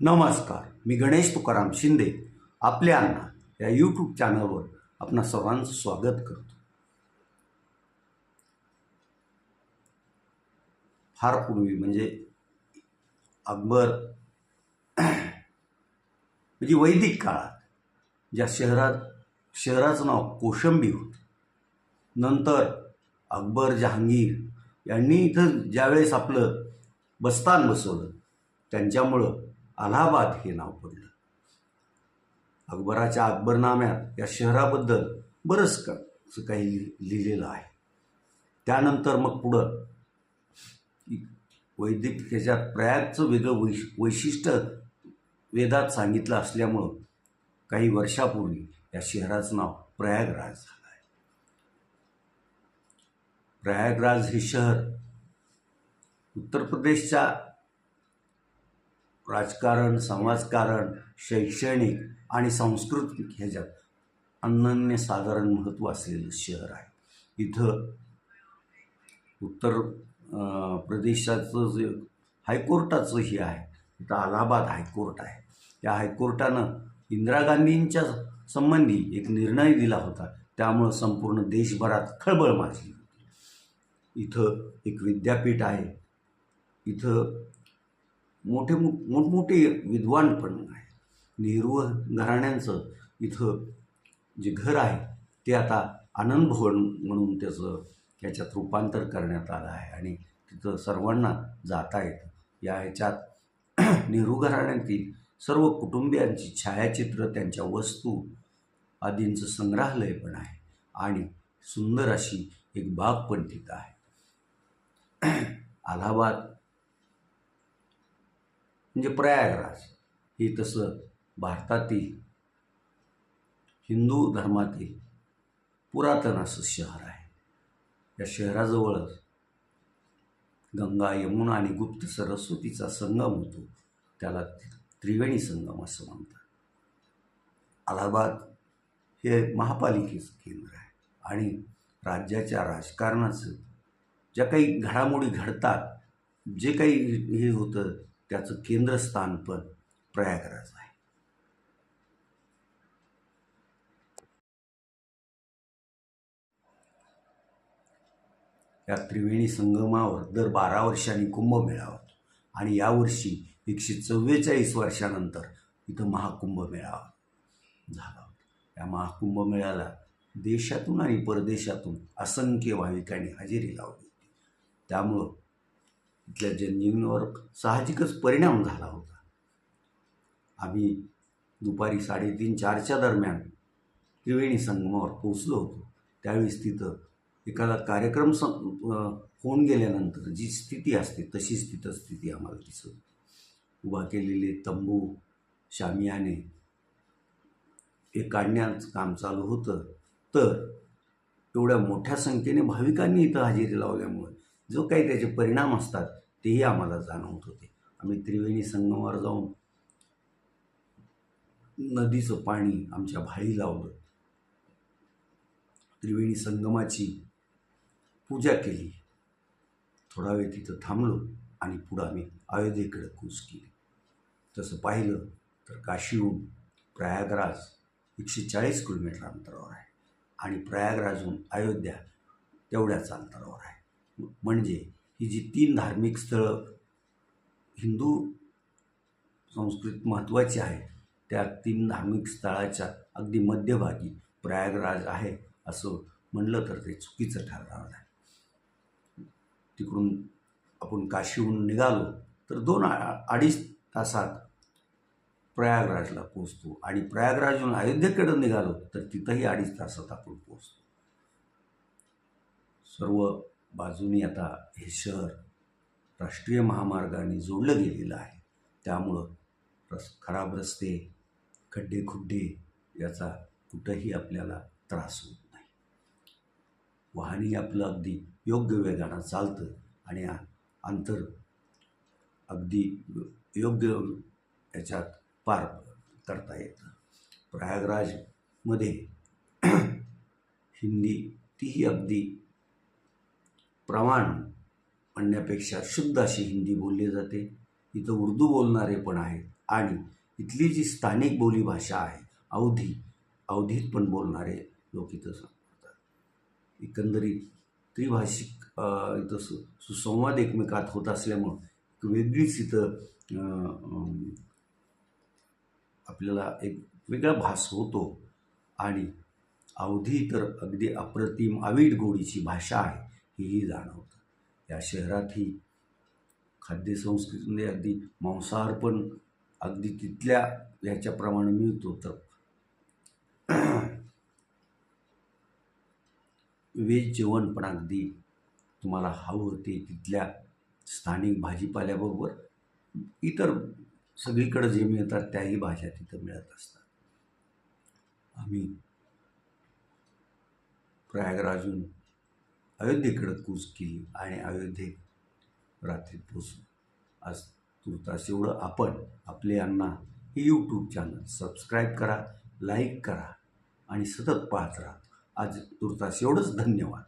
नमस्कार मी गणेश तुकाराम शिंदे आपल्या अण्णा या यूट्यूब चॅनलवर आपणा सर्वांचं स्वागत करतो. फार पूर्वी म्हणजे अकबर म्हणजे वैदिक काळात ज्या शहरात शहराचं नाव कोशंबी होतं नंतर अकबर जहांगीर यांनी इथं ज्यावेळेस आपलं बस्तान बसवलं त्यांच्यामुळं अलाहाबाद हे नाव पडलं. अकबराच्या अकबरनाम्यात या शहराबद्दल बरंच का असं काही लि- लिहिलेलं आहे. त्यानंतर मग पुढं वैदिक ह्याच्यात प्रयागचं वेगळं वैश वैशिष्ट्य वेदात सांगितलं असल्यामुळं काही वर्षापूर्वी या शहराचं नाव प्रयागराज झालं आहे. प्रयागराज हे शहर उत्तर प्रदेशच्या राजकारण समाजकारण शैक्षणिक आणि सांस्कृतिक ह्याच्यात अनन्य साधारण महत्त्व असलेलं शहर आहे. इथं उत्तर प्रदेशाचं जे हायकोर्टाचं हे आहे इथं अलाहाबाद हायकोर्ट आहे. या हायकोर्टानं इंदिरा गांधींच्या संबंधी एक निर्णय दिला होता त्यामुळं संपूर्ण देशभरात खळबळ माजली होती. इथं एक विद्यापीठ आहे. इथं मोठे मो मोठमोठे विद्वान पण आहे नेहरू घराण्यांचं इथं जे घर आहे ते आता आनंद भवन म्हणून त्याचं याच्यात रूपांतर करण्यात आलं आहे आणि तिथं सर्वांना जाता येतं. या ह्याच्यात नेहरू घराण्यातील सर्व कुटुंबियांची छायाचित्र त्यांच्या वस्तू आदींचं संग्रहालय पण आहे आणि सुंदर अशी एक बाग पण तिथं आहे. अलाहाबाद म्हणजे प्रयागराज. हे तसं भारतातील हिंदू धर्मातील पुरातन असं शहर आहे. या शहराजवळच गंगा यमुना आणि गुप्त सरस्वतीचा संगम होतो. त्याला त्रिवेणी संगम असं म्हणतात. अलाहाबाद हे महापालिकेचं केंद्र आहे आणि राज्याच्या राजकारणाचं ज्या काही घडामोडी घडतात जे काही हे होतं त्याचं केंद्रस्थान पण प्रयागराज आहे. या त्रिवेणी संगमावर दर बारा वर्षांनी कुंभमेळा होतो. आणि यावर्षी एकशे चव्वेचाळीस वर्षानंतर इथं महाकुंभ मेळावा झाला होता. या महाकुंभमेळ्याला देशातून आणि परदेशातून असंख्य भाविकांनी हजेरी लावली होती. त्यामुळं इथल्या जनजीवनावर साहजिकच परिणाम झाला होता. आम्ही दुपारी साडेतीन चारच्या दरम्यान त्रिवेणी संगमावर पोचलो होतो. त्यावेळेस तिथं एखादा कार्यक्रम सं होऊन गेल्यानंतर जी स्थिती असते तशीच तिथं स्थिती आम्हाला दिसत होती. उभा केलेले तंबू शामियाने हे काढण्याचं काम चालू होतं. तर एवढ्या मोठ्या संख्येने भाविकांनी इथं हजेरी लावल्यामुळे जो काही त्याचे परिणाम असतात तेही आम्हाला जाणवत होते. आम्ही त्रिवेणी संगमावर जाऊन नदीचं पाणी आमच्या भाळी लावलं. त्रिवेणी संगमाची पूजा केली. थोडा वेळ तिथं थांबलो आणि पुढं आम्ही अयोध्येकडे कूच केली. तसं पाहिलं तर काशीहून प्रयागराज एकशे चाळीस किलोमीटर अंतरावर आहे आणि प्रयागराजहून अयोध्या तेवढ्याच अंतरावर आहे. म्हणजे ही जी तीन धार्मिक स्थळं हिंदू संस्कृत महत्त्वाची आहे त्या तीन धार्मिक स्थळाच्या अगदी मध्यभागी प्रयागराज आहे असं म्हणलं तर ते चुकीचं ठरणार नाही. तिकडून आपण काशीहून निघालो तर दोन अडीच तासात प्रयागराजला पोचतो आणि प्रयागराजहून अयोध्येकडे निघालो तर तिथंही अडीच तासात आपण पोचतो सर्व बाजूनी आता हे शहर राष्ट्रीय महामार्गाने जोडलं गेलेलं आहे. त्यामुळं रस खराब रस्ते खड्डे खुड्डे याचा कुठंही आपल्याला त्रास होत नाही. वाहनही आपलं अगदी योग्य वेगानं चालतं आणि आ- अंतर अगदी योग्य याच्यात पार करता येतं. प्रयागराजमध्ये हिंदी तीही अगदी प्रमाण म्हणण्यापेक्षा शुद्ध अशी हिंदी बोलली जाते. इथं उर्दू बोलणारे पण आहेत आणि इथली जी स्थानिक बोलीभाषा आहे अवधी अवधीत पण बोलणारे लोक इथं सांगतात. एकंदरीत त्रिभाषिक इथं सु सुसंवाद एकमेकात होत असल्यामुळं एक वेगळीच इथं आपल्याला एक वेगळा भास होतो आणि अवधी तर अगदी अप्रतिम अवीट गोडीची भाषा आहे. हेही जाणवतं. या शहरातही खाद्यसंस्कृतीमध्ये अगदी मांसाहार पण अगदी तिथल्या ह्याच्याप्रमाणे मिळतो. तर वेज जेवण पण अगदी तुम्हाला हवं ते तिथल्या स्थानिक भाजीपाल्याबरोबर. इतर सगळीकडे जे मिळतात त्याही भाज्या तिथं मिळत असतात. आम्ही प्रयागराजून अयोध्येकडं कूच केली आणि अयोध्येत रात्रीत पोचलो. आज तुर्तास एवढं आपण आपले अण्णा हे यूट्यूब चॅनल सबस्क्राईब करा लाईक करा आणि सतत पाहत राहा. आज तुर्तास एवढंच धन्यवाद.